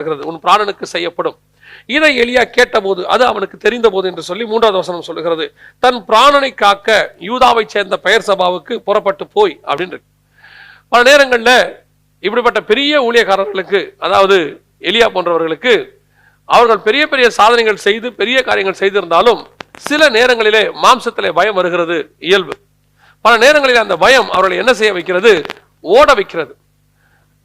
இருக்கிறது உன் பிராணனுக்கு செய்யப்படும். இதை எளியா கேட்டபோது அது அவனுக்கு தெரிந்த போது என்று சொல்லி மூன்றாவது வசனம் சொல்லுகிறது. தன் பிராணனை காக்க யூதாவை சேர்ந்த பெயர் சபாவுக்கு புறப்பட்டு போய் அப்படின்னு பல நேரங்களில் இப்படிப்பட்ட பெரிய ஊழியக்காரர்களுக்கு அதாவது எலியா போன்றவர்களுக்கு அவர்கள் பெரிய பெரிய சாதனைகள் செய்து பெரிய காரியங்கள் செய்திருந்தாலும் சில நேரங்களிலே மாம்சத்திலே பயம் வருகிறது இயல்பு. பல நேரங்களில் அந்த பயம் அவர்களை என்ன செய்ய வைக்கிறது? ஓட வைக்கிறது.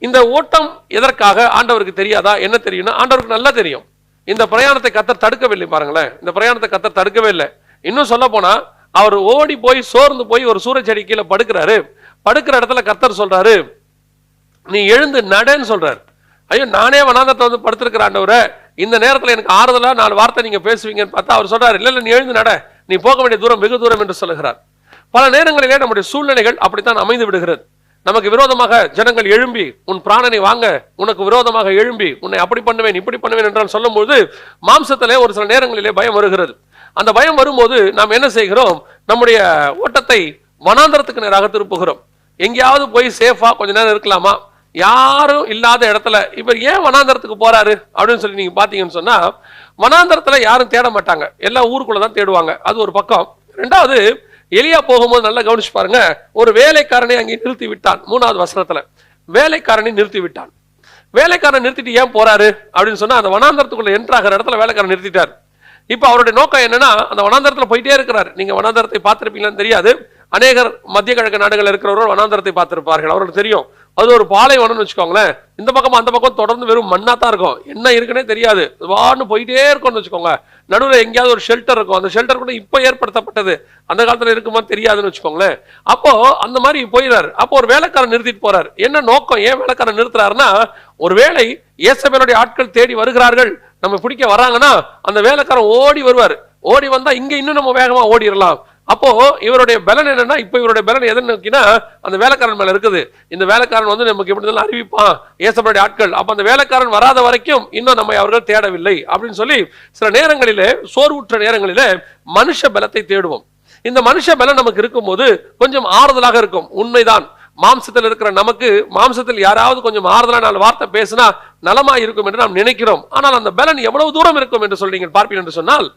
இந்த ஓட்டம் எதற்காக ஆண்டவருக்கு தெரியாதா? என்ன தெரியும்னா ஆண்டவருக்கு நல்லா தெரியும். இந்த பிரயாணத்தை கத்தர் தடுக்கவில்லை பாருங்களேன். இந்த பிரயாணத்தை கத்தர் தடுக்கவே இல்லை. இன்னும் சொல்ல போனா அவர் ஓடி போய் சோர்ந்து போய் ஒரு சூரச்செடி கீழே படுக்கிறாரு. படுக்கிற இடத்துல கத்தர் சொல்றாரு நீ எழுந்து நடன்னு சொல்றாரு. ஐயோ நானே வனாந்தத்தை வந்து படுத்திருக்கிற ஆண்டவரை. இந்த நேரத்தில் எனக்கு ஆறுதலா நாலு வார்த்தை நீங்க பேசுவீங்கன்னு பார்த்தா அவர் சொல்றாரு இல்ல இல்ல நீ எழுந்து நட. நீ போக வேண்டிய தூரம் வெகு தூரம் என்று சொல்லுகிறார். பல நேரங்களிலே நம்முடைய சூழ்நிலைகள் அப்படித்தான் அமைந்து விடுகிறது. நமக்கு விரோதமாக ஜனங்கள் எழும்பி உன் பிராணனை வாங்க உனக்கு விரோதமாக எழும்பி உன்னை அப்படி பண்ணுவேன் இப்படி பண்ணுவேன் என்றால் சொல்லும்போது மாம்சத்திலே ஒரு சில நேரங்களிலே பயம் வருகிறது. அந்த பயம் வரும்போது நாம் என்ன செய்கிறோம்? நம்முடைய ஓட்டத்தை வனாந்தரத்துக்கு நேராக திருப்புகிறோம். எங்கேயாவது போய் சேஃபாக கொஞ்ச நேரம் இருக்கலாமா? யாரும் இல்லாத இடத்துல இவர் ஏன் வனாந்தரத்துக்கு போறாரு? அப்படின்னு சொல்லி நீங்க பாத்தீங்கன்னு சொன்னா வனாந்தரத்துல யாரும் தேட மாட்டாங்க. எல்லாம் ஊருக்குள்ள தான் தேடுவாங்க. அது ஒரு பக்கம். ரெண்டாவது எலியா போகும்போது நல்லா கவனிச்சு பாருங்க. ஒரு வேலைக்காரனை அங்கே நிறுத்தி விட்டான். மூணாவது வசனத்துல. வேலைக்காரனை நிறுத்தி விட்டான். வேலைக்காரன் நிறுத்திட்டு ஏன் போறாரு? அப்படின்னு சொன்னா அந்த வனாந்தரத்துக்குள்ள என்ட்ராகிற இடத்துல வேலைக்காரன் நிறுத்திட்டார். இப்போ அவருடைய நோக்கம் என்னன்னா அந்த வனாந்தரத்துல போயிட்டே இருக்கிறார். நீங்க வனாந்தரத்தை பார்த்துருப்பீங்களான்னு தெரியாது. அநேகர் மத்திய கிழக்கு நாடுகள் இருக்கிறவர்கள் வனாந்தரத்தை பார்த்துருப்பார்கள். அவர்களுக்கு தெரியும். அது ஒரு பாலைவனம்னு வச்சுக்கோங்களேன். இந்த பக்கம் அந்த பக்கம் தொடர்ந்து வெறும் மண்ணா தான் இருக்கும். என்ன இருக்குன்னே தெரியாது. வான்னு போயிட்டே இருக்கும்னு வச்சுக்கோங்க. நடுவில் எங்கேயாவது ஒரு ஷெல்டர் இருக்கும். அந்த ஷெல்டர் கூட இப்போ ஏற்படுத்தப்பட்டது. அந்த காலத்தில் இருக்குமா தெரியாதுன்னு வச்சுக்கோங்களேன். அப்போ அந்த மாதிரி போயிடுறாரு அப்போ ஒரு வேலைக்காரன் நிறுத்திட்டு போறாரு. என்ன நோக்கம்? ஏன் வேலைக்காரன் நிறுத்துறாருன்னா ஒருவேளை இயேசபேலுடைய ஆட்கள் தேடி வருகிறார்கள் நம்ம பிடிக்க வராங்கன்னா அந்த வேலைக்காரன் ஓடி வருவார். ஓடி வந்தா இங்க இன்னும் நம்ம வேகமா ஓடிடலாம். அப்போ இவருடைய பலன் என்னன்னா இப்போ இவருடைய பலன் எதை நோக்கினா அந்த வேலைக்காரன் மேல இருக்குது. இந்த வேலைக்காரன் வந்து நமக்கு எப்படி இருந்தாலும் அறிவிப்பான். ஏசப்படைய ஆட்கள். அப்ப அந்த வேலைக்காரன் வராத வரைக்கும் இன்னும் நம்மை அவர்கள் தேடவில்லை. அப்படின்னு சொல்லி சில நேரங்களிலே சோர்வுற்ற நேரங்களிலே மனுஷ பலத்தை தேடுவோம். இந்த மனுஷ பலம் நமக்கு இருக்கும்போது கொஞ்சம் ஆறுதலாக இருக்கும். உண்மைதான். மாம்சத்தில் இருக்கிற நமக்கு மாம்சத்தில் யாராவது கொஞ்சம் ஆறுதலான நாலு வார்த்தை பேசினா நலமாக இருக்கும் என்று நாம் நினைக்கிறோம். ஆனால் அந்த பலன் எவ்வளவு தூரம் இருக்கும் என்று சொல்லி நீங்கள் பார்ப்பீங்க என்று சொன்னால்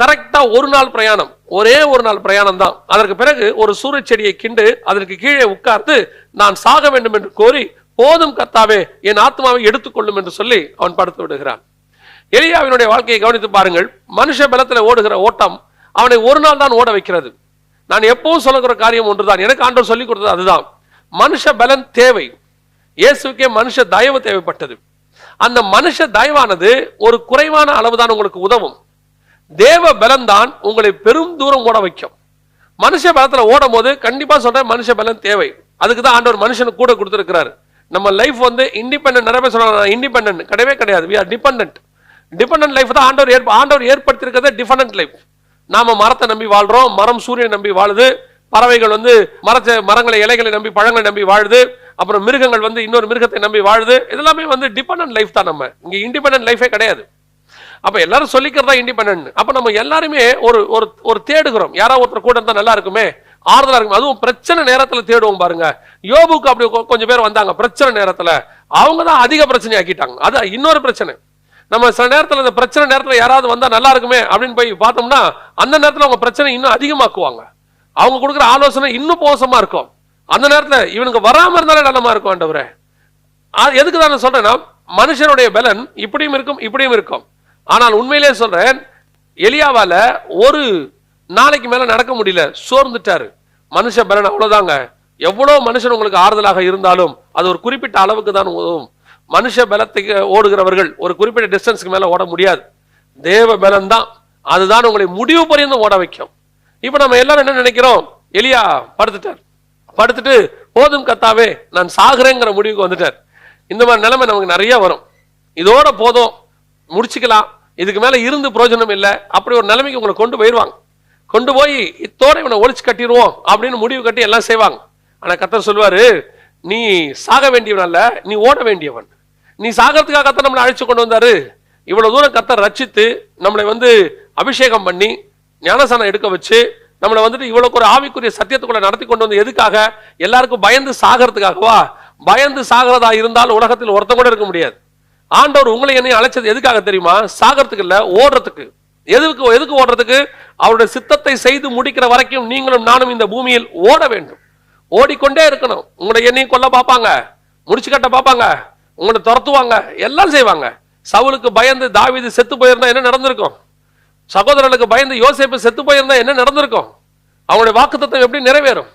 கரெக்டாக ஒரு நாள் பிரயாணம். ஒரே ஒரு நாள் பிரயாணம் தான் அதற்கு பிறகு ஒரு சூரியச்செடியை கிண்டு அதற்கு கீழே உட்கார்ந்து நான் சாக வேண்டும் என்று கோரி போதும் கத்தாவே என் ஆத்மாவை எடுத்துக்கொள்ளும் என்று சொல்லி அவன் படுத்து விடுகிறான். எலியாவினுடைய வாழ்க்கையை கவனித்து பாருங்கள். மனுஷ பலத்தில் ஓடுகிற ஓட்டம் அவனை ஒரு நாள் தான் ஓட வைக்கிறது. நான் எப்பவும் சொல்லுகிற காரியம் ஒன்றுதான். எனக்கு ஆண்டவர் சொல்லிக் கொடுத்தது அதுதான். மனுஷ பலன் தேவை. இயேசுக்கே மனுஷ தயவு தேவைப்பட்டது. அந்த மனுஷ தயவானது ஒரு குறைவான அளவு தான் உங்களுக்கு உதவும். தேவ பலம்தான் உங்களை பெரும் தூரம் ஓட வைக்கும். மனுஷ பலத்தில் ஓடும் போது கண்டிப்பாக சொல்கிறேன் மனுஷ பலம் தேவை. அதுக்கு தான் ஆண்டவர் மனுஷனுக்கு கூட கொடுத்திருக்கிறாரு. நம்ம லைஃப் வந்து இண்டிபெண்ட் நிறைய பேர் சொல்றாங்க இண்டிபெண்டன்ட் கிடையவே கிடையாது. We are dependent dependent life தான் ஆண்டவர் ஏற்ப ஆண்டவர் ஏற்படுத்தியிருக்கிறத டிபெண்ட் லைஃப் நாம மரத்தை நம்பி வாழ்றோம் மரம் சூரியனை நம்பி வாழுது பறவைகள் வந்து மரத்தை மரங்களை இலைகளை நம்பி பழங்களை நம்பி வாழுது அப்புறம் மிருகங்கள் வந்து இன்னொரு மிருகத்தை நம்பி வாழுது இதெல்லாமே வந்து டிபெண்டன்ட் லைஃப் தான் நம்ம. இங்கே இண்டிபெண்டன்ட் லைஃபே கிடையாது. அப்போ எல்லாரும் சொல்லிக்கிறதா இண்டிபெண்ட் அப்போ நம்ம எல்லாருமே ஒரு ஒரு ஒரு தேடுகிறோம். யாராவது ஒருத்தர் கூட இருந்தால் நல்லா இருக்குமே? ஆறுதலாக இருக்கும். அதுவும் பிரச்சனை நேரத்துல தேடுவோம் பாருங்க. யோபுக்கு அப்படி கொஞ்சம் பேர் வந்தாங்க பிரச்சனை நேரத்துல. அவங்க தான் அதிக பிரச்சனை ஆக்கிட்டாங்க. அது இன்னொரு பிரச்சனை. நம்ம சில நேரத்துல இந்த பிரச்சனை நேரத்துல யாராவது வந்தால் நல்லா இருக்குமே அப்படின்னு போய் பார்த்தோம்னா அந்த நேரத்துல அவங்க பிரச்சனை இன்னும் அதிகமாக்குவாங்க. அவங்க கொடுக்குற ஆலோசனை இன்னும் மோசமா இருக்கும். அந்த நேரத்துல இவனுக்கு வராமல் இருந்தாலே நல்லமா இருக்கும் ஆண்டவரே. எதுக்கு தான் நான் சொல்றேன்னா மனுஷனுடைய பலன் இப்படியும் இருக்கும் இப்படியும் இருக்கும். ஆனால் உண்மையிலே சொல்றேன் எலியாவால ஒரு நாளைக்கு மேல நடக்க முடியல சோர்ந்துட்டாரு. மனுஷ பலன் அவ்வளவுதாங்க. எவ்வளவு மனுஷன் உங்களுக்கு ஆறுதலாக இருந்தாலும் அது ஒரு குறிப்பிட்ட அளவுக்கு தான் உதவும் மனுஷ பலத்துக்கு ஓடுகிறவர்கள் ஒரு குறிப்பிட்ட டிஸ்டன்ஸ்க்கு மேல ஓட முடியாது. தேவ பலன் தான் அதுதான் உங்களை முடிவு பரியந்தம் ஓட வைக்கும். இப்ப நம்ம எல்லாரும் என்ன நினைக்கிறோம்? எலியா படுத்துட்டார். படுத்துட்டு போதும் கத்தாவே நான் சாகுறேங்கிற முடிவுக்கு வந்துட்டார். இந்த மாதிரி நிலைமை நமக்கு நிறைய வரும். இதோட போதும். முடிச்சுக்கலாம். இதுக்கு மேலே இருந்து பிரயோஜனம் இல்லை. அப்படி ஒரு நிலைமைக்கு உங்களை கொண்டு போயிடுவாங்க கொண்டு போய் இத்தோட இவனை ஒழிச்சு கட்டிடுவோம் அப்படின்னு முடிவு கட்டி எல்லாம் செய்வாங்க. ஆனால் கத்தர் சொல்லுவார் நீ சாக வேண்டியவன் அல்ல நீ ஓட வேண்டியவன். நீ சாகிறதுக்காக கத்தர் நம்மளை அழைச்சி கொண்டு வந்தாரு. இவ்வளோ தூரம் கத்தர் ரச்சித்து நம்மளை வந்து அபிஷேகம் பண்ணி ஞானசானம் எடுக்க வச்சு நம்மளை வந்துட்டு இவ்வளோக்கு ஒரு ஆவிக்குரிய சத்தியத்துக்குள்ள நடத்தி கொண்டு வந்து எதுக்காக? எல்லாருக்கும் பயந்து சாகிறதுக்காகவா? பயந்து சாகிறதா இருந்தால் உலகத்தில் ஒருத்தம் கூட இருக்க முடியாது. ஆண்டவர் உங்களை என்னை அழைச்சது எதுக்காக தெரியுமா? சாகறதுக்கு இல்ல ஓடுறதுக்கு. எதுக்கு எதுக்கு ஓடுறதுக்கு? அவருடைய சித்தத்தை செய்து முடிக்கிற வரைக்கும் நீங்களும் நானும் இந்த பூமியில் ஓட வேண்டும். ஓடிக்கொண்டே இருக்கணும். உங்களை என்னையும் கொல்ல பார்ப்பாங்க. முடிச்சு கட்ட பார்ப்பாங்க. உங்களை துரத்துவாங்க. எல்லாம் செய்வாங்க. சவுலுக்கு பயந்து தாவிது செத்து போயிருந்தா என்ன நடந்திருக்கும்? சகோதரர்களுக்கு பயந்து யோசிப்பு செத்து போயிருந்தா என்ன நடந்திருக்கும்? அவனுடைய வாக்குத்தத்தம் எப்படி நிறைவேறும்?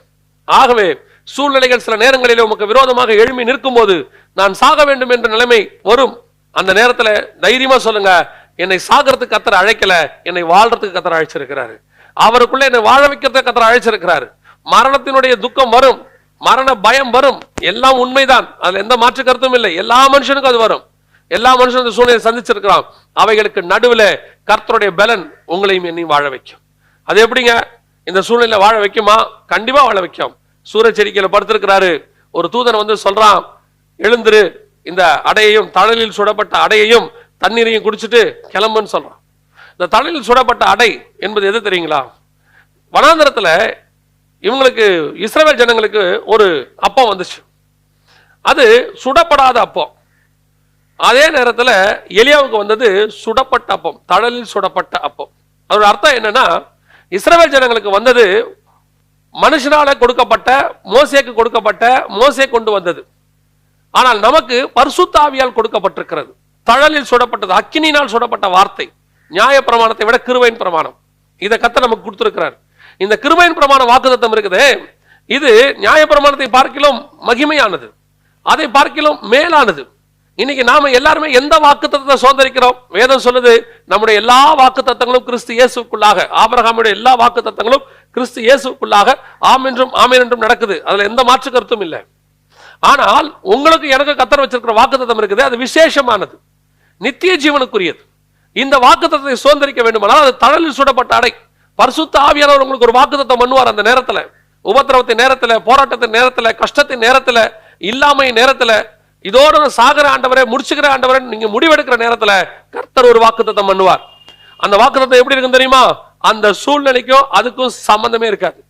ஆகவே சூழ்நிலைகள் சில நேரங்களில் உமக்கு விரோதமாக எழும்பி நிற்கும்போது நான் சாக வேண்டும் என்ற நிலைமை வரும். அந்த நேரத்தில் தைரியமா சொல்லுங்க. என்னை சாகிறதுக்கு கத்தரை அழைக்கல. என்னை வாழ்றதுக்கு கத்தரை அழைச்சிருக்கிறாரு. அவருக்குள்ள என்னை வாழ வைக்கிறதுக்கு கத்தரை அழைச்சிருக்கிறாரு. மரணத்தினுடைய துக்கம் வரும். மரண பயம் வரும். எல்லாம் உண்மைதான். அதுல எந்த மாற்று கருத்தும் இல்லை. எல்லா மனுஷனுக்கும் அது வரும். எல்லா மனுஷனும் இந்த சூழ்நிலையை சந்திச்சிருக்கிறான். அவைகளுக்கு நடுவில் கர்த்தருடைய பலன் உங்களையும் என்னையும் வாழ வைக்கும். அது எப்படிங்க? இந்த சூழ்நிலை வாழ வைக்குமா? கண்டிப்பா வாழ வைக்கும். சூரச்செடிக்கையில படுத்திருக்கிறாரு. ஒரு தூதன் வந்து சொல்றான் எழுந்துரு இந்த அடையையும் தழலில் சுடப்பட்ட அடையையும் தண்ணீரையும் குடிச்சிட்டு கிளம்புன்னு சொல்றான். இந்த தழலில் சுடப்பட்ட அடை என்பது எது தெரியுங்களா? வனாந்தரத்தில் இவங்களுக்கு இஸ்ரவேல் ஜனங்களுக்கு ஒரு அப்பம் வந்துச்சு. அது சுடப்படாத அப்பம். அதே நேரத்தில் எலியாவுக்கு வந்தது சுடப்பட்ட அப்பம் தழலில் சுடப்பட்ட அப்பம். அதோட அர்த்தம் என்னன்னா இஸ்ரவேல் ஜனங்களுக்கு வந்தது மனுஷனால கொடுக்கப்பட்ட மோசேக்கு கொடுக்கப்பட்ட மோசே கொண்டு வந்தது. ஆனால் நமக்கு பர்சுத்தாவியால் கொடுக்கப்பட்டிருக்கிறது. தழலில் சுடப்பட்டது அக்கினினால் சுடப்பட்ட வார்த்தை. நியாய பிரமாணத்தை விட கிருவையின் பிரமாணம். இதை கத்த நமக்கு கொடுத்திருக்கிறார். இந்த கிருபையின் பிரமாண வாக்குதத்தம் இருக்குது. இது நியாய பிரமாணத்தை பார்க்கிலும் மகிமையானது. அதை பார்க்கிலும் மேலானது. இன்னைக்கு நாம எல்லாருமே எந்த வாக்கு தத்துவத்தை சோதரிக்கிறோம் வேதம் சொல்லுது நம்முடைய எல்லா வாக்குத்தத்தங்களும் கிறிஸ்து இயேசுக்குள்ளாக ஆபரகாமுடைய எல்லா வாக்குத்தத்தங்களும் கிறிஸ்து இயேசுக்குள்ளாக ஆம் என்றும் ஆமென் என்றும் நடக்குது. அதுல எந்த மாற்று கருத்தும் இல்லை. ஆனால் உங்களுக்கு எனக்கு கத்தர் வச்சிருக்கிற வாக்குத்தத்தம் இருக்குது அது விசேஷமானது. நித்திய ஜீவனுக்குரியது. இந்த வாக்குத்தத்தத்தை சுதந்திரிக்க வேண்டுமானால் அது தழலில் சுடப்பட்ட அடை. பரிசுத்த ஆவியானவர் உங்களுக்கு ஒரு வாக்குத்தத்தம் பண்ணுவார் அந்த நேரத்தில். உபத்திரவத்தின் நேரத்துல போராட்டத்தின் நேரத்துல கஷ்டத்தின் நேரத்துல இல்லாமை நேரத்துல இதோட நான் சாகர ஆண்டவரே முடிச்சுக்கிற ஆண்டவரே நீங்க முடிவெடுக்கிற நேரத்துல கர்த்தர் ஒரு வாக்குத்தத்தம் பண்ணுவார். அந்த வாக்குத்தத்தம் எப்படி இருக்கும் தெரியுமா? அந்த சூழ்நிலைக்கும் அதுக்கும் சம்பந்தமே இருக்காது.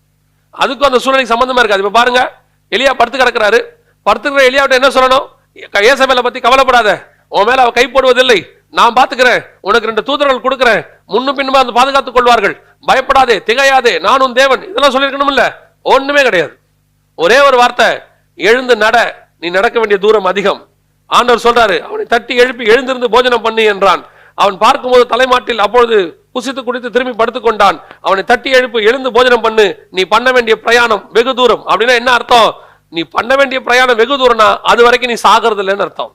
அதுக்கும் அந்த சூழ்நிலைக்கு சம்பந்தமா இருக்காது. இப்ப பாருங்க எலியா படுத்து கிடக்குறாரு. படுத்துக்கிற எலியாவிட்ட என்ன சொல்லணும்? ஏசபேலை பத்தி கவலைப்படாத. உன் மேல அவ கை போடுவதில்லை. நான் பாத்துக்கிறேன். உனக்கு ரெண்டு தூதர்கள் கொடுக்குறேன். முன்னும் பின்னுமா அந்த பாதுகாத்துக் கொள்வார்கள். பயப்படாதே திகையாதே. நானும் தேவன். இதெல்லாம் சொல்லியிருக்கணும் இல்ல ஒண்ணுமே கிடையாது. ஒரே ஒரு வார்த்தை எழுந்து நட. நீ நடக்க வேண்டிய தூரம் அதிகம். ஆண்டவர் சொல்றாரு அவனை தட்டி எழுப்பி எழுந்திருந்து போஜனம் பண்ணு என்றான். அவன் பார்க்கும்போது தலைமாட்டில் அப்பொழுது புசித்து குடித்து திரும்பி படுத்துக்கொண்டான் அவனை தட்டி எழுப்பு எழுந்து போஜனம் பண்ணு. நீ பண்ண வேண்டிய பிரயாணம் வெகு தூரம். அப்படின்னா என்ன அர்த்தம்? நீ பண்ண வேண்டிய பிரயாணம் வெகு தூரம்னா அது வரைக்கும் நீ சாகிறது இல்லைன்னு அர்த்தம்.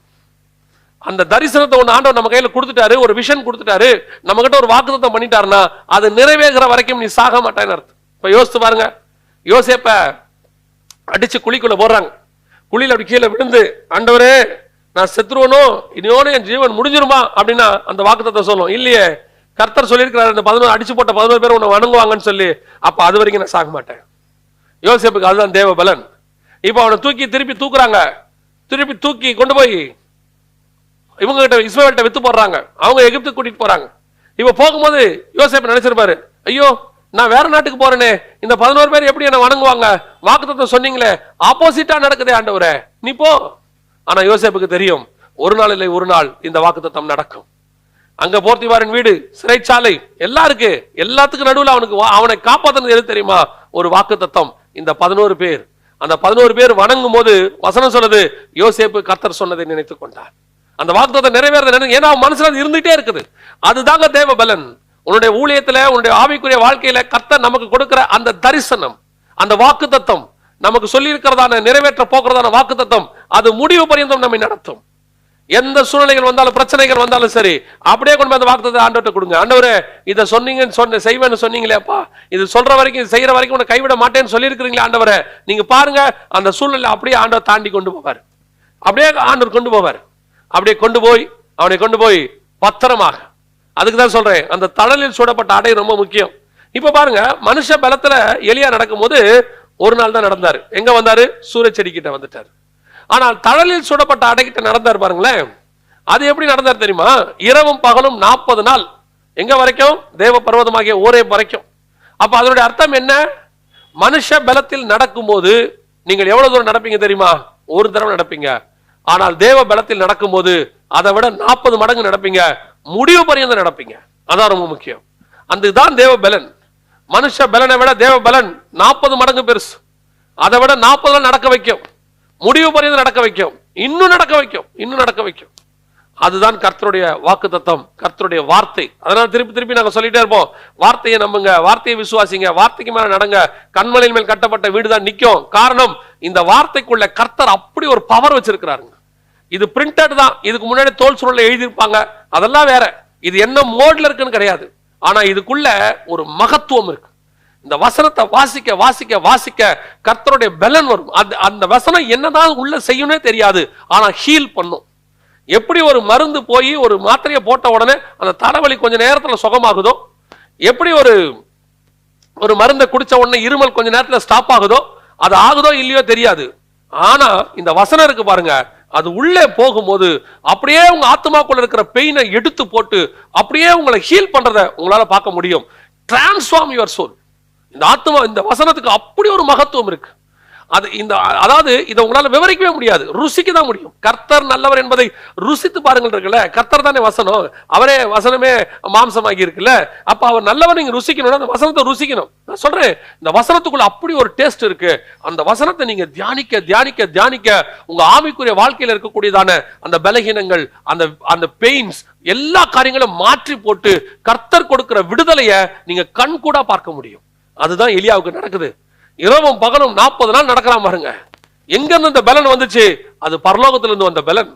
அந்த தரிசனத்தை ஒன்று ஆண்டவர் நம்ம கையில் கொடுத்துட்டாரு ஒரு விஷன் கொடுத்துட்டாரு. நம்ம கிட்ட ஒரு வாக்குத்தம் பண்ணிட்டாருன்னா அது நிறைவேகிற வரைக்கும் நீ சாக மாட்டேன்னு அர்த்தம். இப்போ யோசித்து பாருங்க. யோசிப்ப அடிச்சு குழிக்குள்ள போடுறாங்க. குழியில் அப்படி கீழே விழுந்து ஆண்டவரே நான் செத்துருவனோ? இனியோட என் ஜீவன் முடிஞ்சிருமா? அப்படின்னா அந்த வாக்குத்தத்தை சொல்லும். இல்லையே கர்த்தர் சொல்லியிருக்கிறார் இந்த பதினோரு அடிச்சு போட்ட பதினோரு பேர் உன்னை வணங்குவாங்கன்னு சொல்லி அப்போ அது வரைக்கும் நான் சாக மாட்டேன். யோசிப்புக்கு அதுதான் தேவ பலன். இப்போ அவனை தூக்கி திருப்பி தூக்குறாங்க. திருப்பி தூக்கி கொண்டு போய் இவங்க கிட்ட இஸ்ரவேல்கிட்ட வித்து போடுறாங்க. அவங்க எகிப்துக்கு கூட்டிட்டு போறாங்க. இப்போ போகும்போது யோசேப்பு நினைச்சிருப்பாரு ஐயோ நான் வேற நாட்டுக்கு போறேனே. இந்த பதினோரு பேர் எப்படி என்ன வணங்குவாங்க? வாக்குத்தத்தம் சொன்னீங்களே ஆப்போசிட்டா நடக்குதே ஆண்டவரே. நீ போ. ஆனா யோசேப்புக்கு தெரியும் ஒரு நாள் இல்லை ஒரு நாள் இந்த வாக்குத்தத்தம் நடக்கும். அங்க போர்த்திவாரின் வீடு சிறைச்சாலை எல்லாம் இருக்கு எல்லாத்துக்கும் நடுவுல அவனுக்கு வா- அவனை காப்பாத்துனது எது தெரியுமா? ஒரு வாக்குத்தத்தம். இந்த பதினோரு பேர். அந்த பதினோரு பேர் வணங்கும் போது வசனம் சொல்லுது யோசேப்பு கர்த்தர் சொன்னதை நினைத்துக் கொண்டார். அந்த வாக்குத்தத்தை நிறைவேறத நினைவு ஏன்னா அவன் மனசுல அது இருக்குது. அதுதாங்க தேவ பலன் உன்னுடைய ஊழியத்தில் உன்னுடைய ஆவிக்குரிய வாழ்க்கையில கத்த நமக்கு கொடுக்கிற அந்த தரிசனம் அந்த வாக்குத்தத்தம் நமக்கு சொல்லி இருக்கிறதான நிறைவேற்ற போகிறதான வாக்குத்தத்தம் அது முடிவு பரியந்தம் நம்மை நடத்தும். எந்த சூழ்நிலைகள் வந்தாலும் பிரச்சனைகள் வந்தாலும் சரி அப்படியே கொண்டு போய் அந்த வாக்குத்தத்தை ஆண்டவர்கிட்ட கொடுங்க. ஆண்டவரே இதை சொன்னீங்கன்னு சொன்ன செய்வேன்னு சொன்னீங்களேப்பா இது சொல்ற வரைக்கும் இது செய்யற வரைக்கும் உன்னை கைவிட மாட்டேன்னு சொல்லியிருக்கிறீங்களே ஆண்டவரே நீங்க பாருங்க அந்த சூழ்நிலை அப்படியே ஆண்டவர் தாண்டி கொண்டு போவார். அப்படியே ஆண்டவர் கொண்டு போவார். அப்படியே கொண்டு போய் அவனை கொண்டு போய் பத்திரமாக அதுக்கு தான் சொல்றேன். அந்த தழலில் சூடப்பட்ட ஆடை ரொம்ப முக்கியம். இப்ப பாருங்க மனுஷ பலத்துல எலியா நடக்கும்போது ஒரு நாள் தான் நடந்தார். எங்க வந்தாரு? சூரியச்செடி கிட்ட வந்துட்டார். ஆனால் தழலில் சுடப்பட்ட அடைக்கிட்ட நடந்தார் பாருங்களேன். அது எப்படி நடந்தார் தெரியுமா? இரவும் பகலும் நாற்பது நாள். எங்க வரைக்கும்? தேவ பர்வதமாகிய ஊரே வரைக்கும். அப்ப அதனுடைய அர்த்தம் என்ன? மனுஷ பலத்தில் நடக்கும்போது நீங்கள் எவ்வளவு தூரம் நடப்பீங்க தெரியுமா? ஒரு தடவை நடப்பீங்க. ஆனால் தேவ பலத்தில் நடக்கும்போது அதை விட நாற்பது மடங்கு நடப்பீங்க. முடிவு பரியந்த நடப்பீங்க. அதான் ரொம்ப முக்கியம். அந்த இதுதான் தேவ பலன் மனுஷ பலனை விட தேவ பலன் நாற்பது மடங்கு பெருசு. அதை விட நாற்பதுல நடக்க வைக்கும். முடிவு பரியந்த நடக்க வைக்கும். இன்னும் நடக்க வைக்கும். இன்னும் நடக்க வைக்கும். அதுதான் கர்த்தருடைய வாக்கு தத்தம் கர்த்தருடைய வார்த்தை. அதனால திருப்பி திருப்பி நாங்க சொல்லிட்டே இருப்போம். வார்த்தையை நம்புங்க வார்த்தையை விசுவாசிங்க வார்த்தைக்கு மேல நடங்க. கண்மலையின் மேல் கட்டப்பட்ட வீடு தான் நிற்கும். காரணம் இந்த வார்த்தைக்குள்ள கர்த்தர் அப்படி ஒரு பவர் வச்சிருக்கிறாருங்க. இது பிரிண்டட் தான். இதுக்கு முன்னாடி தோல் சுருளில் எழுதியிருப்பாங்க. அதெல்லாம் வேற. இது என்ன மோட்ல இருக்குன்னு கிடையாது. ஆனா இதுக்குள்ள ஒரு மகத்துவம் இருக்கு. இந்த வசனத்தை வாசிக்க வாசிக்க வாசிக்க கர்த்தருடைய பலன் வரும். அந்த அந்த வசனம் என்னதான் உள்ள செய்யணும்னே தெரியாது. ஆனா ஹீல் பண்ணும். எப்படி ஒரு மருந்து போய் ஒரு மாத்திரையை போட்ட உடனே அந்த தலைவலி கொஞ்ச நேரத்தில் சுகமாகுதோ? எப்படி ஒரு ஒரு மருந்தை குடிச்ச உடனே இருமல் கொஞ்ச நேரத்தில் ஸ்டாப் ஆகுதோ? அது ஆகுதோ இல்லையோ தெரியாது. ஆனா இந்த வசனம் இருக்கு பாருங்க. அது உள்ளே போகும்போது அப்படியே உங்க ஆத்மாக்குள்ள இருக்கிற பெயினை எடுத்து போட்டு அப்படியே உங்களை ஹீல் பண்றத உங்களால பார்க்க முடியும். டிரான்ஸ்ஃபார்ம் யுவர் சோல் இந்த ஆத்மா இந்த வசனத்துக்கு அப்படி ஒரு மகத்துவம் இருக்கு. அது இந்த அதாவது இதை உங்களால விவரிக்கவே முடியாது. ருசிக்கு தான் முடியும். கர்த்தர் நல்லவர் என்பதை ருசித்து பாருங்கள் இருக்குல்ல. கர்த்தர் தானே வசனம். அவரே வசனமே மாம்சமாகி இருக்குல்ல. அப்ப அவர் நல்லவர் நீங்கள் ருசிக்கணும்னா அந்த வசனத்தை ருசிக்கணும். நான் சொல்றேன் இந்த வசனத்துக்குள்ள அப்படி ஒரு டேஸ்ட் இருக்கு. அந்த வசனத்தை நீங்க தியானிக்க தியானிக்க தியானிக்க உங்க ஆவிக்குரிய வாழ்க்கையில இருக்கக்கூடியதான அந்த பலகீனங்கள் அந்த அந்த பெயின்ஸ் எல்லா காரியங்களும் மாற்றி போட்டு கர்த்தர் கொடுக்கிற விடுதலையை நீங்க கண் கூட பார்க்க முடியும். அதுதான் எலியாவுக்கு நடக்குது. இரவும் பகலும் நாற்பது நாள் நடக்கலாம் பாருங்க. எங்கிருந்து இந்த பலன் வந்துச்சு? அது பரலோகத்திலிருந்து வந்த பலன்.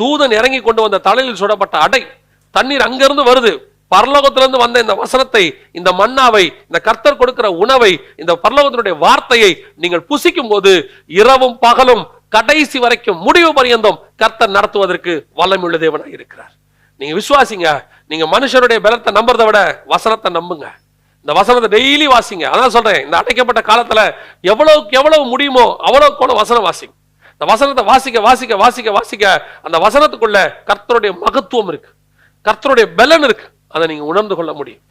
தூதன் இறங்கி கொண்டு வந்த தலையில் சுடப்பட்ட அடை. தண்ணீர் அங்கிருந்து வருது. பரலோகத்திலிருந்து வந்த இந்த வசனத்தை இந்த மன்னாவை இந்த கர்த்தர் கொடுக்கிற உணவை இந்த பரலோகத்தினுடைய வார்த்தையை நீங்கள் புசிக்கும் போது இரவும் பகலும் கடைசி வரைக்கும் முடிவு பரியந்தம் கர்த்தர் நடத்துவதற்கு வல்லமையுள்ள தேவனாக இருக்கிறார். நீங்க விசுவாசிங்க. நீங்க மனுஷருடைய பலத்தை நம்புறதை விட வசனத்தை நம்புங்க. இந்த வசனத்தை டெய்லி வாசிங்க. அதான் சொல்றேன். இந்த அடைக்கப்பட்ட காலத்துல எவ்வளவுக்கு எவ்வளவு முடியுமோ அவ்வளவுக்கு கூட வசனம் வாசிங்க. இந்த வசனத்தை வாசிக்க வாசிக்க வாசிக்க வாசிக்க அந்த வசனத்துக்குள்ள கர்த்தருடைய மகத்துவம் இருக்கு. கர்த்தருடைய பலன் இருக்கு. அதை நீங்க உணர்ந்து கொள்ள முடியும்.